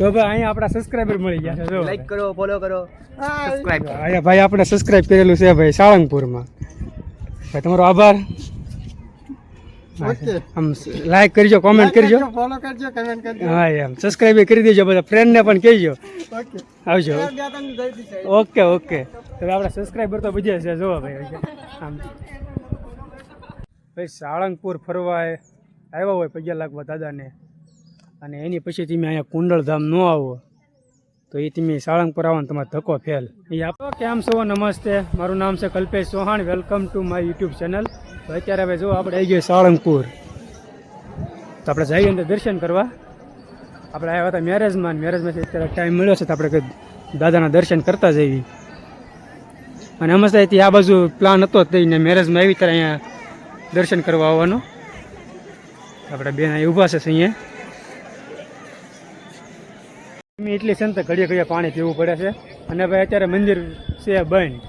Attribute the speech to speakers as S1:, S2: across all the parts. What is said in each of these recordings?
S1: તો ભાઈ અહીંયા આપણા સબસ્ક્રાઈબર મળી ગયા છે જો.
S2: લાઈક કરો ફોલો કરો. સબસ્ક્રાઇબ
S1: અહીંયા ભાઈ આપણે સબસ્ક્રાઇબ કરેલું છે ભાઈ સાળંગપુરમાં. ભાઈ તમારો આભાર. આમ લાઈક કરજો કોમેન્ટ કરજો.
S2: ફોલો કરજો કમેન્ટ કરજો.
S1: હા એમ સબસ્ક્રાઇબ કરી દેજો બધા ફ્રેન્ડને પણ કહેજો.
S2: ઓકે.
S1: આવજો. Okay okay. તો આપણા સબસ્ક્રાઈબર તો બીજે છે જોવા ભાઈ આમ. ભાઈ સાળંગપુર ફરવા આવ્યા હોય પગ્યા લાગવા દાદાને અને એની પછી તમે અહીંયા કુંડળધામ ન આવો. તો એ તમે સાળંગપુર આવો તમારે ધક્કો ફેલ. એ આપો કેમ છો નમસ્તે. મારું નામ છે Kalpesh Chauhan. Welcome to my YouTube channel તો અત્યારે હવે જો આપણે આવી ગયો સાળંગપુર. તો આપણે જઈએ અંદર દર્શન કરવા. આપણે આવ્યા હતા મેરેજમાં મેરેજમાંથી અત્યારે ટાઈમ મળ્યો છે તો આપણે દાદાના દર્શન કરતા જઈએ. અને નમસ્તે અહીંથી આ બાજુ પ્લાન હતો જ મેરેજમાં આવી ત્યારે અહીંયા દર્શન કરવા આવવાનો. આપણે બેન અહીં ઊભા છે અહીંયા. એમ એટલી તો ઘડીએ ઘડીએ પાણી પીવું પડે છે. અને ભાઈ અત્યારે મંદિર છે બંધ.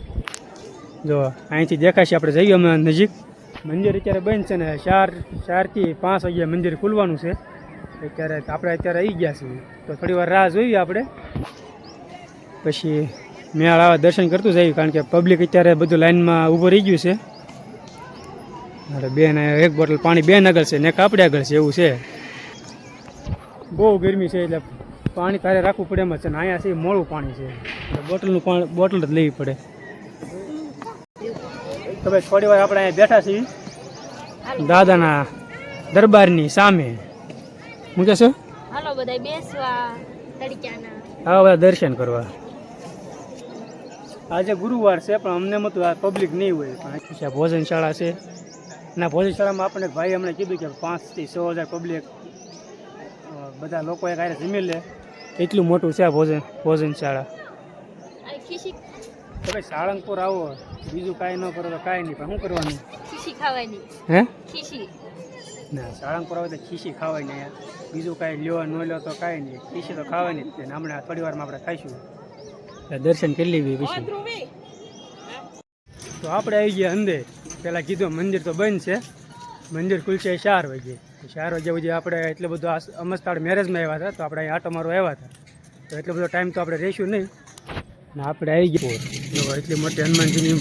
S1: જો અહીંથી દેખાશે, આપણે જઈએ અમે નજીક. મંદિર અત્યારે બંધ છે ને ચાર, ચારથી પાંચ વાગ્યા મંદિર ખુલવાનું છે. અત્યારે આપણે અત્યારે આવી ગયા છીએ. તો થોડી વાર રાહ જોઈએ આપણે. પછી મેળ આવા દર્શન કરતું જઈએ, કારણ કે પબ્લિક અત્યારે બધું લાઇનમાં ઊભું રહી ગયું છે. અરે બેન એક બોટલ પાણી બેન આગળ છે ને કાપડે આગળ છે, એવું છે. બહુ ગરમી છે એટલે પાણી તારે રાખવું પડે એમ છે ને અહીંયા છે મોડું પાણી છે. એટલે બોટલનું પાણી બોટલ જ લેવી પડે. તો ભાઈ થોડી વાર આપણે અહીંયા બેઠા છીએ. દાદાના દરબારની સામે. હું કહેશો
S3: હાલો બધા બેસવા તડક્યાના.
S1: આવા બધા દર્શન કરવા. આજે ગુરુવાર છે પણ અમને મતું આ પબ્લિક નહીં હોય. પણ આ છે ભોજનશાળા છે. ના ભોજનશાળામાં આપણે એક ભાઈ અમને કીધું કે પાંચથી છ હજાર પબ્લિક બધા લોકો એક હારે જમી લે. એટલું મોટું છે આ ભોજન ભોજનશાળા
S3: ખીસી
S1: તો ભાઈ સાળંગપુર આવો બીજું કાંઈ ન કરો તો કાંઈ નહીં પણ શું કરવાનું?
S3: ખીસી ખાવાની.
S1: હે?
S3: ખીસી
S1: ના સાળંગપુર આવે તો ખીસી ખાવાય નહીં અહીંયા બીજું કાંઈ લ્યો ન લ્યો તો કાંઈ નહીં ખીસી તો ખાવાની જ છે ને હમણાં થોડી વારમાં આપણે ખાઈશું. દર્શન કરી લેવી પછી તો આપણે આવી ગયા અંદર પહેલાં કીધું મંદિર તો બંધ છે. મંદિર ખુલશે ચાર વાગે ચાર વાગ્યા સુધી આપણે એટલો બધો અમસ્તાડ મેરેજમાં આવ્યા હતા તો આપણે અહીં આટો મારો આવ્યા હતા. તો એટલો બધો ટાઈમ તો આપણે રહીશું નહીં. ને આપણે આવી ગયો. એટલી મોટી હનુમાનજીની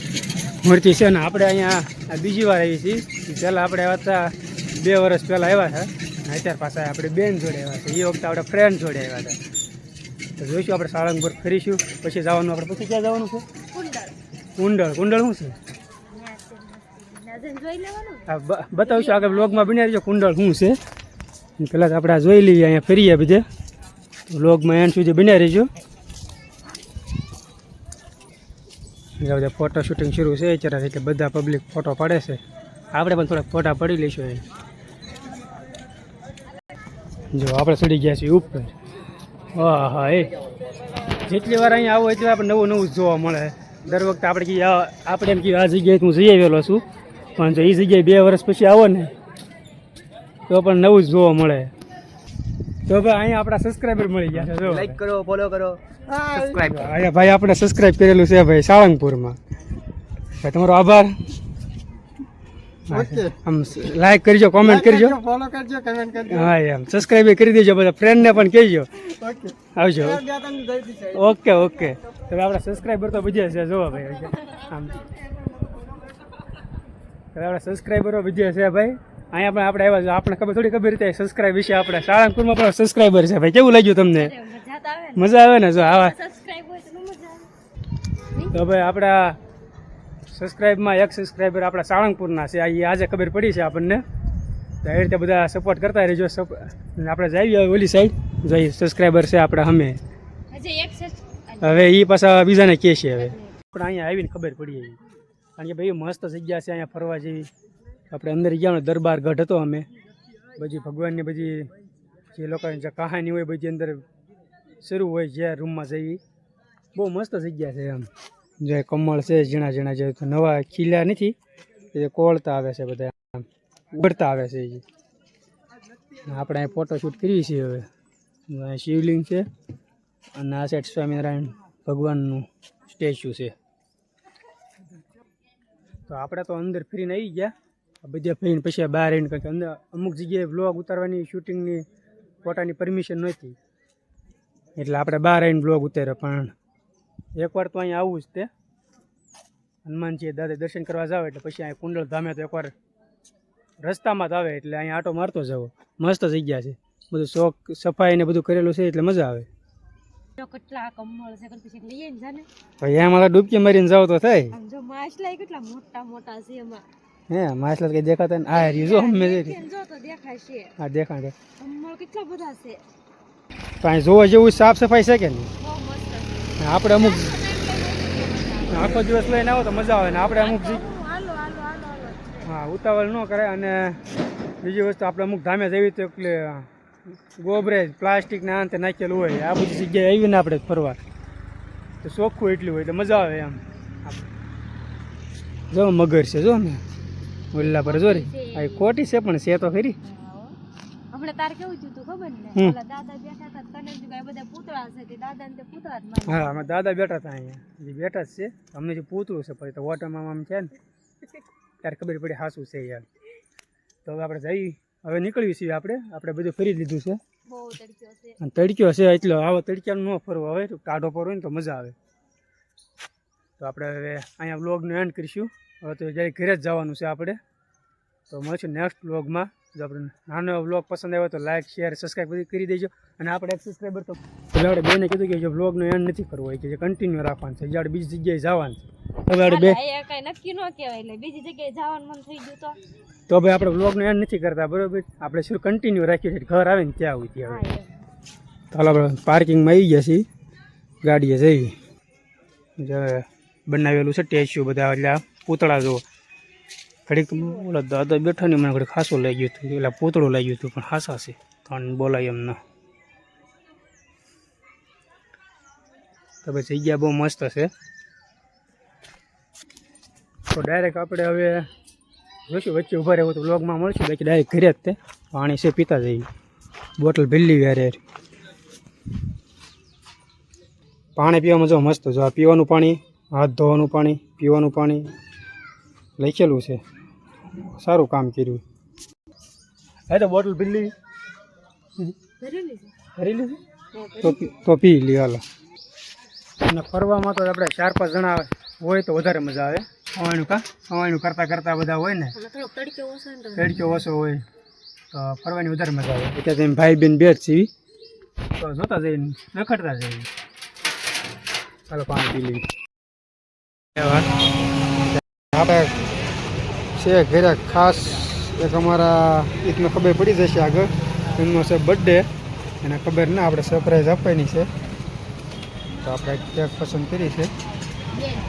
S1: મૂર્તિ છે ને આપણે અહીંયા આ બીજી વાર આવી છીએ. પહેલાં આપણે આવ્યા હતા બે વર્ષ પહેલાં આવ્યા હતા. અને અત્યાર પાછા આપણે બેન જોડે આવ્યા હતા એ વખતે આપણે ફ્રેન્ડ જોડે આવ્યા હતા. તો જોઈશું આપણે સાળંગપુર ફરીશું. પછી જવાનું આપણે પછી ક્યાં જવાનું છે?
S3: કુંડળ.
S1: કુંડળ. કુંડળ શું છે
S3: નજર જોઈ લેવાનું
S1: આ બ- બતાવીશું આગળ બ્લોગમાં બની રહીજો, કુંડળ શું છે? પેલા આપણે જોઈ લઈએ, અહીંયા ફરીએ તો બ્લોગમાં એન સુધી બની રહીજો. બધા ફોટો શૂટિંગ શરૂ છે, અત્યારે એટલે બધા પબ્લિક ફોટો પાડે છે. આપણે પણ થોડાક ફોટા પડી લઈશું એ જો, આપણે ચડી ગયા છીએ ઉપર. હા હા, એ. જેટલી વાર અહીંયા આવો એટલી આપણે નવું નવું જોવા મળે. દર વખતે આપણે કહીએ આપણે એમ કહીએ આ જગ્યાએ હું જઈ આવેલો છું. પણ જો એ જગ્યાએ બે વર્ષ પછી આવો ને તો પણ નવું જ જોવા મળે. તો ભાઈ અહીંયા આપણા સબસ્ક્રાઈબર મળી ગયા છે જો
S2: લાઈક કરો ફોલો કરો. સબસ્ક્રાઇબ
S1: અહીંયા ભાઈ આપણે સબસ્ક્રાઈબ કરેલું છે ભાઈ સાળંગપુરમાં. ભાઈ તમારો આભાર.
S2: ઓકે.
S1: આમ લાઈક કરજો કોમેન્ટ કરજો.
S2: ફોલો કરજો કમેન્ટ કરજો.
S1: હા એમ સબસ્ક્રાઇબ કરી દેજો બધા ફ્રેન્ડને પણ કહેજો.
S2: ઓકે
S1: આવજો. ઓકે ઓકે તો આપણા સબસ્ક્રાઇબર તો બીજે છે જોવા ભાઈ. આમ. આપણા સબસ્ક્રાઈબરો વિજય છે ભાઈ. અહીંયા પણ આપણે આવ્યા આપણે ખબર થોડી ખબર રીતે સબસ્ક્રાઈબ વિશે આપણે. સાળંગપુરમાં પણ સબસ્ક્રાઈબર છે ભાઈ. કેવું લાગ્યું તમને?
S3: મજા આવે ને.
S1: આવે જો આવા.
S3: તો આવે.
S1: ભાઈ આપણા સબસ્ક્રાઈબમાં એક સબસ્ક્રાઈબર આપણા સાળંગપુરના છે. એ આજે ખબર પડી છે આપણને. તો એ રીતે બધા સપોર્ટ કરતા રહેજો. આપણે જઈએ ઓલી સાઈડ જઈ સબસ્ક્રાઈબર છે આપણા અમે હવે એ પાછા બીજાને કહે છે હવે. આપણે અહીંયા આવીને ખબર પડી એવી કારણ કે ભાઈ, મસ્ત જગ્યા છે અહીંયા ફરવા જેવી. આપણે અંદર ગયા દરબાર ગઢ હતો અમે. બધી ભગવાનની બધી જે લોકોની જે કહાની હોય, બધી અંદર શરૂ હોય જે રૂમમાં જઈ બહુ મસ્ત જગ્યા છે એમ. જે કમળ છે, ઝીણા ઝીણા જે નવા ખીલ્યા નથી. એ કોળતા આવે છે બધા. આમ ઉગડતા આવે છે એ. આપણે અહીં ફોટોશૂટ કરીએ છીએ હવે. અહીં શિવલિંગ છે. અને આ સાઈડ સ્વામિનારાયણ ભગવાનનું સ્ટેચ્યુ છે. તો આપણે તો અંદર ફરીને આવી ગયા. બધા ફરીને પછી બહાર આવીને કંઈક અંદર અમુક જગ્યાએ બ્લોગ ઉતારવાની શૂટિંગની ફોટાની પરમિશન નહોતી. એટલે આપણે બહાર આવીને બ્લોગ ઉતાર્યો, પણ એકવાર તો અહીંયા આવવું જ તે. હનુમાનજી દાદા દર્શન કરવા જાવ એટલે પછી અહીંયા કુંડળ ધામે તો એકવાર રસ્તામાં જ આવે એટલે અહીંયા આટો મારતો જવો. મસ્ત જગ્યા છે. બધું શોખ, સફાઈ ને બધું કરેલું છે એટલે મજા આવે.
S3: જો કેટલા કમળ છે કઈ લઈએ ને જાને
S1: ભાઈ એમાં તો ડૂબકી મારીને જાવ તો થઈ
S3: આમ જો માછલા કેટલા મોટા મોટા છે એમાં.
S1: હે માછલા દેખાતા ને આ રહ્યું અમે
S3: જો તો દેખાય છે
S1: હા દેખાડે
S3: કમળ કેટલા બધા છે.
S1: કાંઈ જોવા જેવું સાફ સફાઈ છે કે નહીં? આપણે અમુક આખો દિવસ લઈને આવો તો મજા આવે ને આપણે અમુક હા ઉતાવળ ન કરે અને બીજી વસ્તુ આપણે અમુક ધામે જઈએ તો એટલે ગોબરેજ પ્લાસ્ટિક ને અંતે નાખેલું હોય. આ બધી જગ્યાએ આવીને આપણે ફરવા. તો ચોખ્ખું એટલું હોય તો મજા આવે એમ. જો મગર છે જો ને. ઓલા પર જો રે. આ ખોટી છે પણ છે તો ખરી.
S3: હમણાં તાર કેવું થયું તું ખબર ને. ઓલા દાદા બેઠા હતા તને જ બધા પૂતળા છે તે દાદા ને તે પૂતળા જ
S1: હા અમે દાદા બેઠા હતા અહીંયા. જે બેઠા જ છે. અમને જે પૂતળું છે પછી તો વોટરમાં આમ છે ને. ત્યારે ખબર પડી હાસું છે યાર. તો હવે આપણે જઈ હવે નીકળવી છીએ આપણે. આપણે બધું ફરી લીધું છે.
S3: તડક્યો છે.
S1: અને તડક્યો છે એટલે આવો તડક્યા ન ફરવો. હવે તો ટાઢો પર ને તો મજા આવે. તો આપણે હવે અહીંયા વ્લોગનું એન્ડ કરીશું. હવે તો જ્યારે ઘરે જ જવાનું છે આપણે. તો મળશું નેક્સ્ટ વ્લોગમાં. જો આપણે નાનો વ્લોગ પસંદ આવ્યો તો લાઇક શેર સબસ્ક્રાઈબ બધી કરી દેજો. અને આપણે એક સબસ્ક્રાઈબર તો એટલે આપણે બેને કીધું કે જો વ્લોગનો એન્ડ નથી કરવો હોય કે જે કન્ટિન્યુ રાખવાનું છે જે આપણે બીજી જગ્યાએ જવાનું છે. હવે આપણે બે
S3: કઈ નક્કી ન કહેવાય એટલે બીજી જગ્યાએ જવાનું મન થઈ ગયું તો.
S1: તો હવે આપણે વ્લોગનો એન્ડ નથી કરતા બરોબર? આપણે શું કન્ટિન્યુ રાખ્યું છે? ઘર આવે ને ત્યાં આવું ત્યાં
S3: હા
S1: આવે.
S3: એમ.
S1: તો હાલો આપણે પાર્કિંગમાં આવી ગયા છીએ. ગાડીએ જઈ. બનાવેલું છે ટેસ્યુ બધા એટલે આ પૂતળા જો ઘડીક ઓલા દાદા બેઠા ને મને ઘડી ખાસું લાગ્યું હતું એટલે પૂતળું લાગ્યું હતું પણ હાસા છે. ત્રણ બોલાય એમ ન. તો પછી જગ્યા બહુ મસ્ત છે. તો ડાયરેક્ટ આપણે હવે જોઈશું વચ્ચે ઊભા રહેવું તો બ્લોગમાં મળશું. બાકી ડાયરેક્ટ ઘરે જ તે. પાણી છે પીતા જઈએ બોટલ ભીલી વ્યારે પાણી પીવામાં જો મસ્ત જો આ પીવાનું પાણી હાથ ધોવાનું પાણી પીવાનું પાણી લખેલું છે. સારું કામ કર્યું. હે તો બોટલ ભીલી
S3: ભરેલી
S1: તો પી લી હાલો. અને ફરવામાં તો આપણે ચાર પાંચ જણા હોય તો વધારે મજા આવે. હવાણું કા? હવાણું કરતા કરતા બધા હોય ને.
S3: તડક્યો ઓછો
S1: હોય તો ફરવાની વધારે મજા આવે. એટલે તેમ ભાઈ બેન બેટ સીવી તો જોતા જઈને રખડતા જઈએ. ચાલો પાણી પી લઈએ. આપણે છે ઘરે ખાસ એક અમારા એકને ખબર પડી જશે આગળ. એમનો છે બર્થડે એને ખબર ના આપણે સરપ્રાઈઝ આપવાની છે. તો આપણે કેક પસંદ કરી છે.
S3: બેન